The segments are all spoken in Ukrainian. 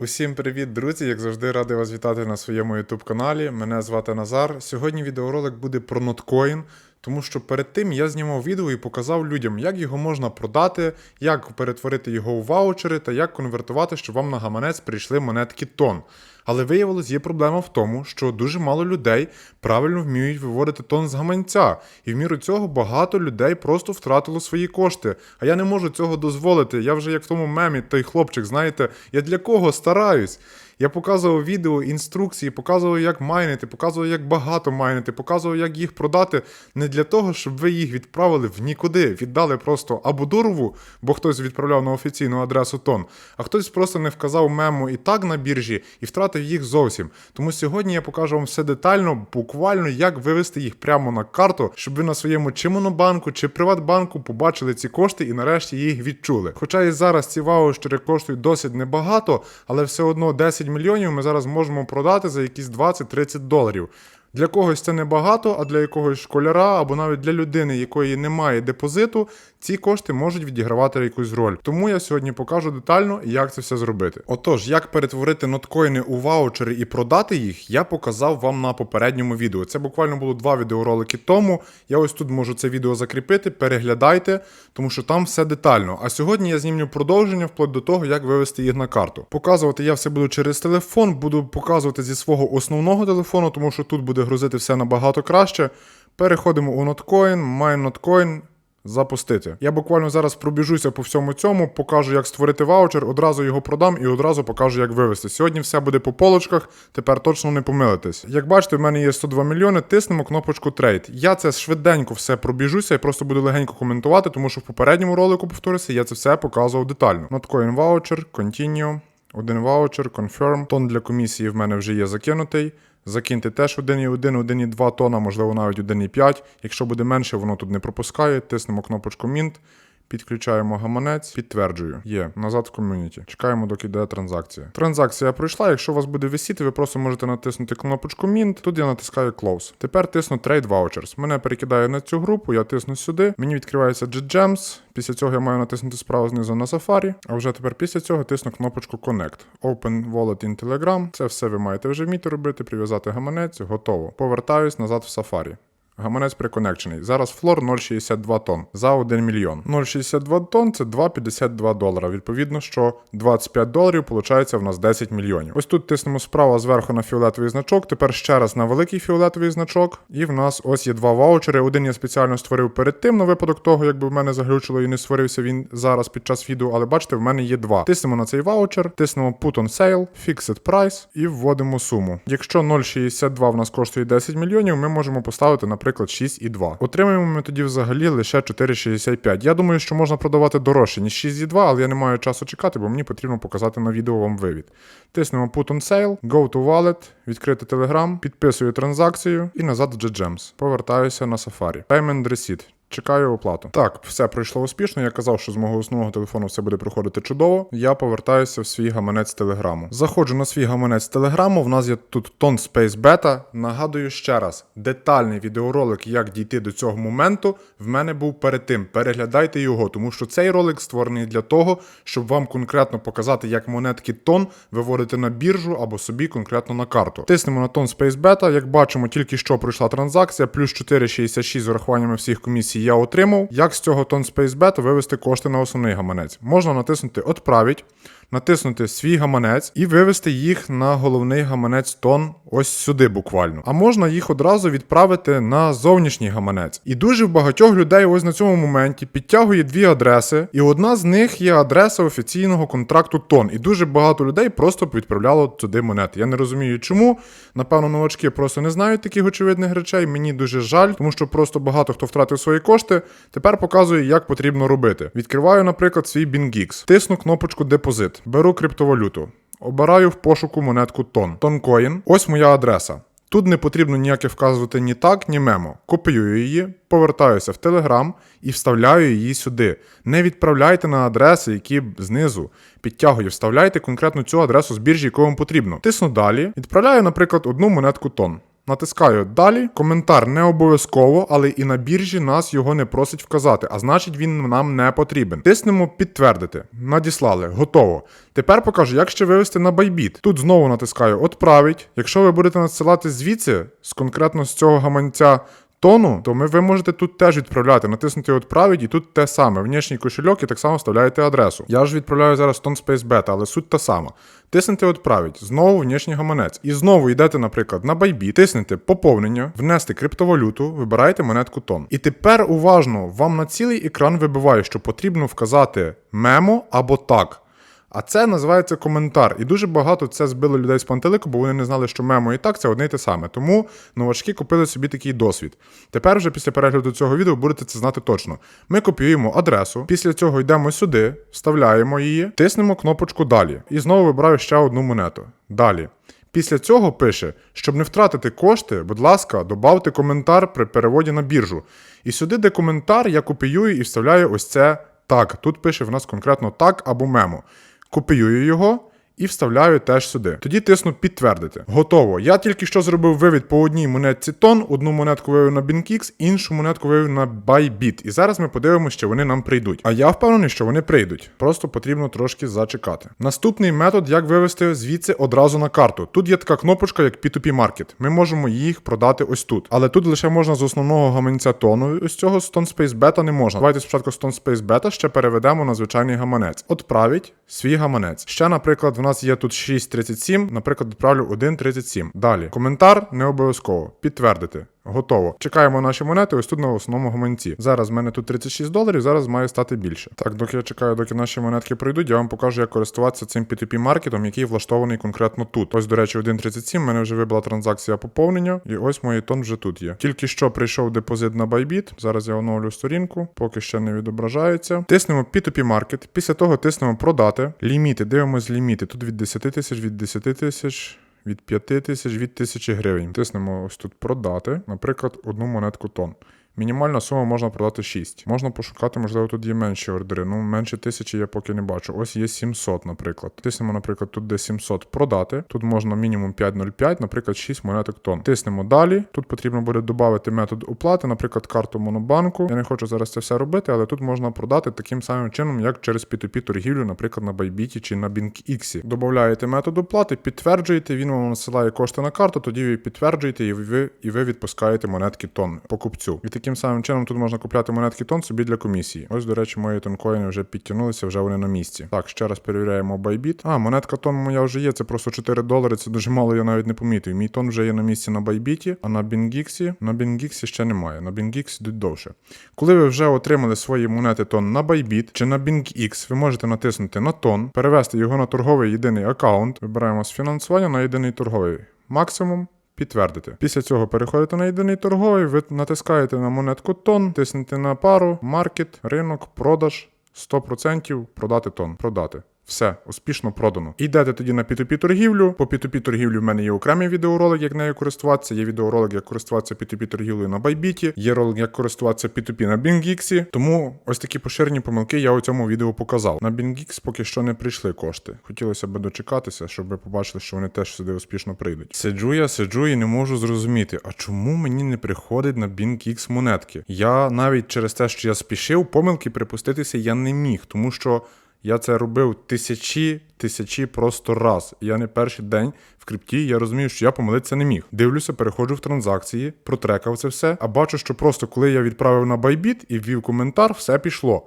Усім привіт, друзі! Як завжди, радий вас вітати на своєму youtube каналі. Мене звати Назар. Сьогодні відеоролик буде про ноткоін, тому що перед тим я знімав відео і показав людям, як його можна продати, як перетворити його у ваучери та як конвертувати, щоб вам на гаманець прийшли монетки тон. Але виявилось, є проблема в тому, що дуже мало людей правильно вміють виводити тон з гаманця, і в міру цього багато людей просто втратило свої кошти. А я не можу цього дозволити. Я вже як в тому мемі, той хлопчик, знаєте, я для кого стараюсь? Я показував відео, інструкції, показував, як майнити, показував, як багато майнити, показував, як їх продати. Не для того, щоб ви їх відправили в нікуди, віддали просто або дурву, бо хтось відправляв на офіційну адресу тон, а хтось просто не вказав мему і так на біржі і втратив їх зовсім. Тому сьогодні я покажу вам все детально, буквально, як вивести їх прямо на карту, щоб ви на своєму чи монобанку, чи приватбанку побачили ці кошти і нарешті їх відчули. Хоча і зараз ці ваучери коштують досить небагато, але все одно 10 мільйонів ми зараз можемо продати за якісь 20-30 доларів. Для когось це небагато, а для якогось школяра або навіть для людини, якої немає депозиту, ці кошти можуть відігравати якусь роль. Тому я сьогодні покажу детально, як це все зробити. Отож, як перетворити ноткоїни у ваучери і продати їх, я показав вам на попередньому відео. Це буквально було два відеоролики тому. Я ось тут можу це відео закріпити, переглядайте, тому що там все детально. А сьогодні я знімлю продовження вплоть до того, як вивести їх на карту. Показувати я все буду через телефон, буду показувати зі свого основного телефону, тому що тут буде грузити все набагато краще. Переходимо у Notcoin, MyNotcoin, Запустити. Я буквально зараз пробіжуся по всьому цьому, покажу, як створити ваучер, одразу його продам і одразу покажу, як вивести. Сьогодні все буде по полочках, тепер точно не помилитесь. Як бачите, в мене є 102 мільйони, тиснемо кнопочку Trade. Я це швиденько все пробіжуся і просто буду легенько коментувати, тому що в попередньому ролику, повторюся, я це все показував детально. Notcoin ваучер, Continue. Один ваучер, confirm. Тон для комісії в мене вже є закинутий. Закиньте теж 1,1, 1,2 тона, можливо, навіть 1,5. Якщо буде менше, воно тут не пропускає. Тиснемо кнопочку Mint. Підключаємо гаманець, підтверджую. Є, назад в ком'юніті. Чекаємо, доки йде транзакція. Транзакція пройшла. Якщо у вас буде висіти, ви просто можете натиснути кнопочку Mint. Тут я натискаю Close. Тепер тисну Trade Vouchers. Мене перекидає на цю групу, я тисну сюди. Мені відкривається GGems. Після цього я маю натиснути справа знизу на Safari. А вже тепер після цього тисну кнопочку Connect. Open Wallet in Telegram. Це все ви маєте вже вміти робити, прив'язати гаманець, готово. Повертаюсь назад в Safari. Гаманець приконекчений. Зараз флор 0,62 тонн за 1 мільйон. 0,62 тонн це 2,52 долара. Відповідно, що 25 доларів виходить в нас 10 мільйонів. Ось тут тиснемо справа зверху на фіолетовий значок. Тепер ще раз на великий фіолетовий значок. І в нас ось є два ваучери. Один я спеціально створив перед тим на випадок того, якби в мене заглючило і не створився він зараз під час відео. Але бачите, в мене є два. Тиснемо на цей ваучер, тиснемо Put on Sale, Fixed Price і вводимо суму. Якщо 0,62 в нас коштує 10 мільйонів, ми можемо поставити, наприклад, 6,2. Отримаємо ми тоді взагалі лише 4,65. Я думаю, що можна продавати дорожче, ніж 6,2, але я не маю часу чекати, бо мені потрібно показати на відео вам вивід. Тиснемо Put on Sale, Go to Wallet, відкрити Telegram, підписую транзакцію і назад в GGems. Повертаюся на Safari. Payment Receipt. Чекаю оплату. Так, все пройшло успішно. Я казав, що з мого основного телефону все буде проходити чудово. Я повертаюся в свій гаманець телеграму. Заходжу на свій гаманець телеграму. В нас є тут Tone Space Beta. Нагадую ще раз, детальний відеоролик, як дійти до цього моменту, в мене був перед тим. Переглядайте його, тому що цей ролик створений для того, щоб вам конкретно показати, як монетки тон виводити на біржу або собі конкретно на карту. Тиснемо на Tone Space Beta. Як бачимо, тільки що пройшла транзакція, плюс 4,66 з урахуваннями всіх комісій я отримав. Як з цього тон Space Beta вивести кошти на основний гаманець? Можна натиснути Отправить, натиснути свій гаманець і вивести їх на головний гаманець тон ось сюди буквально. А можна їх одразу відправити на зовнішній гаманець. І дуже в багатьох людей ось на цьому моменті підтягує дві адреси, і одна з них є адреса офіційного контракту тон. І дуже багато людей просто відправляло туди монети. Я не розумію, чому. Напевно, новачки просто не знають таких очевидних речей. Мені дуже жаль, тому що просто багато хто втратив свої кошти. Тепер показую, як потрібно робити. Відкриваю, наприклад, свій BingX. Тисну кнопочку депозит, беру криптовалюту. Обираю в пошуку монетку тон. Тонкоін. Ось моя адреса. Тут не потрібно ніяке вказувати ні так, ні мемо. Копіюю її, повертаюся в Telegram і вставляю її сюди. Не відправляйте на адреси, які знизу. Підтягую, вставляйте конкретно цю адресу з біржі, яку вам потрібно. Тисну далі, відправляю, наприклад, одну монетку тон. Натискаю далі. Коментар не обов'язково, але і на біржі нас його не просить вказати, а значить він нам не потрібен. Тиснемо підтвердити. Надіслали, готово. Тепер покажу, як ще вивести на Bybit. Тут знову натискаю Отправить. Якщо ви будете надсилати звідси, з конкретно з цього гаманця. Тону, то ми, ви можете тут теж відправляти, натиснути відправить, і тут те саме. Внішній кошельок і так само вставляєте адресу. Я ж відправляю зараз Tone Space Beta, але суть та сама. Тиснете відправить, знову внішній гаманець. І знову йдете, наприклад, на Bybit, тиснете поповнення, внести криптовалюту, вибираєте монетку тон. І тепер уважно, вам на цілий екран вибиває, що потрібно вказати мемо або так. А це називається коментар. І дуже багато це збило людей з пантелику, бо вони не знали, що мемо і так це одне й те саме. Тому новачки купили собі такий досвід. Тепер вже після перегляду цього відео будете це знати точно. Ми копіюємо адресу, після цього йдемо сюди, вставляємо її, тиснемо кнопочку Далі. І знову вибираю ще одну монету. Далі. Після цього пише, щоб не втратити кошти, будь ласка, добавте коментар при переводі на біржу. І сюди, де коментар, я копіюю і вставляю ось це так. Тут пише в нас конкретно так або мемо. Копіюю його і вставляю теж сюди. Тоді тисну підтвердити. Готово. Я тільки що зробив вивід по одній монетці тон, одну монетку вивів на BinkX, іншу монетку вивів на Bybit. І зараз ми подивимося, що вони нам прийдуть. А я впевнений, що вони прийдуть. Просто потрібно трошки зачекати. Наступний метод, як вивести звідси одразу на карту. Тут є така кнопочка, як P2P Market. Ми можемо їх продати ось тут. Але тут лише можна з основного гаманця тону. Ось цього Stone Space Beta не можна. Давайте спочатку Stone Space Beta ще переведемо на звичайний гаманець. Отправить свій гаманець. Ще, наприклад, в нас є тут 6.37, наприклад, відправлю 1.37. Далі. Коментар не обов'язково. Підтвердити. Готово. Чекаємо наші монети ось тут на основному гаманці. Зараз в мене тут 36 доларів, зараз має стати більше. Так, доки я чекаю, доки наші монетки прийдуть, я вам покажу, як користуватися цим P2P маркетом, який влаштований конкретно тут. Ось, до речі, 1.37, в мене вже вибула транзакція поповнення, і ось мої тон вже тут є. Тільки що прийшов депозит на Bybit. Зараз я оновлю сторінку, поки ще не відображається. Тиснемо P2P маркет. Після того тиснемо продати. Ліміти, дивимось ліміти. Тут від 10 тисяч, від 10 тисяч від 5 тисяч від 1000 гривень. Тиснемо ось тут продати, наприклад, одну монетку тон. Мінімальна сума можна продати 6. Можна пошукати, можливо, тут є менші ордери. Ну, менше тисячі я поки не бачу. Ось є 700, наприклад. Тиснемо, наприклад, тут де 700 продати. Тут можна мінімум 5,05, наприклад, 6 монеток тон. Тиснемо далі. Тут потрібно буде додати метод оплати, наприклад, карту Монобанку. Я не хочу зараз це все робити, але тут можна продати таким самим чином, як через P2P торгівлю, наприклад, на Bybit чи на BinkX. Додаєте метод оплати, підтверджуєте, він вам насилає кошти на карту, тоді ви підтверджуєте і ви, і ви відпускаєте монетки тон покупцю. І таким самим чином тут можна купляти монетки тон собі для комісії. Ось, до речі, мої тонкоїни вже підтягнулися, вже вони на місці. Так, ще раз перевіряємо Bybit. А, монетка тон моя вже є, це просто 4 долари, це дуже мало, я навіть не помітив. Мій тон вже є на місці на Bybit, а на BingX, на BingX ще немає. На BingX йдуть довше. Коли ви вже отримали свої монети тон на Bybit чи на BingX, ви можете натиснути на тон, перевести його на торговий єдиний аккаунт. Вибираємо з фінансування на єдиний торговий. Максимум Підтвердити. Після цього переходите на єдиний торговий, ви натискаєте на монетку тон, тиснете на пару, маркет, ринок, продаж, 100% продати тон. Продати. Все, успішно продано. Йдете тоді на P2P торгівлю. По P2P торгівлі в мене є окремий відеоролик, як нею користуватися. Є відеоролик, як користуватися P2P торгівлею на Bybit, є ролик, як користуватися P2P на BingX. Тому ось такі поширені помилки я у цьому відео показав. На BingX поки що не прийшли кошти. Хотілося б дочекатися, щоб ви побачили, що вони теж сюди успішно прийдуть. Сиджу я, сиджу і не можу зрозуміти, а чому мені не приходить на BingX монетки? Я навіть через те, що я спішив, помилки припуститися я не міг, тому що. Я це робив тисячі, тисячі просто раз. Я не перший день в крипті, я розумію, що я помилитися не міг. Дивлюся, переходжу в транзакції, протрекав це все, а бачу, що просто коли я відправив на Bybit і ввів коментар, все пішло.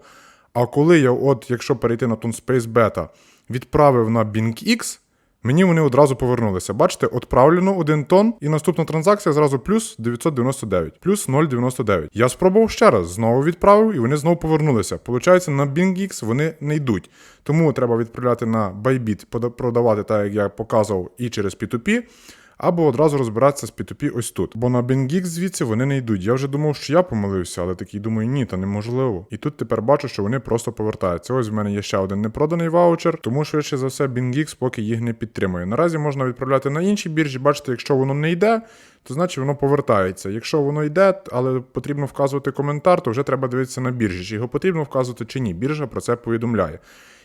А коли я, от, якщо перейти на Tonspace Beta, відправив на BingX, Мені вони одразу повернулися. Бачите, відправлено один тон, і наступна транзакція зразу плюс 999, плюс 0,99. Я спробував ще раз, знову відправив, і вони знову повернулися. Получається, на BingX вони не йдуть. Тому треба відправляти на Bybit, продавати так, як я показував, і через P2P. Або одразу розбиратися з P2P ось тут. Бо на BingX звідси вони не йдуть. Я вже думав, що я помилився, але такий думаю, ні, та неможливо. І тут тепер бачу, що вони просто повертаються. Ось в мене є ще один непроданий ваучер, тому швидше за все BingX поки їх не підтримує. Наразі можна відправляти на інші біржі. Бачите, якщо воно не йде, то значить воно повертається. Якщо воно йде, але потрібно вказувати коментар, то вже треба дивитися на біржі, чи його потрібно вказувати чи ні. Біржа про це повідомляє.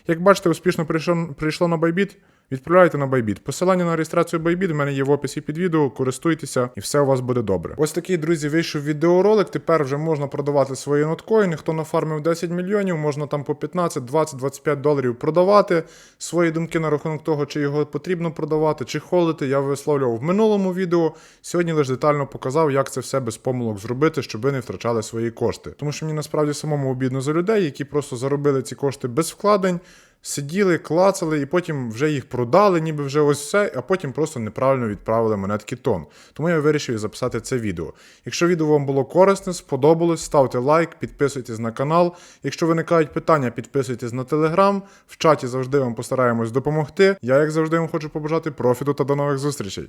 Як бачите, успішно прийшло, прийшло на Bybit, відправляйте на Bybit. Посилання на реєстрацію Bybit в мене є в описі під відео. Користуйтеся, і все у вас буде добре. Ось такий, друзі, вийшов відеоролик. Тепер вже можна продавати свої ноткоїни. Хто нафармив 10 мільйонів, можна там по 15, 20, 25 доларів продавати. Свої думки на рахунок того, чи його потрібно продавати, чи холити, я висловлював в минулому відео. Сьогодні лише детально показав, як це все без помилок зробити, щоб ви не втрачали свої кошти. Тому що мені насправді самому обідно за людей, які просто заробили ці кошти без вкладень. Сиділи, клацали і потім вже їх продали, ніби вже ось все, а потім просто неправильно відправили монетки тон. Тому я вирішив записати це відео. Якщо відео вам було корисне, сподобалось, ставте лайк, підписуйтесь на канал. Якщо виникають питання, підписуйтесь на телеграм. В чаті завжди вам постараємось допомогти. Я, як завжди, вам хочу побажати профіту та до нових зустрічей.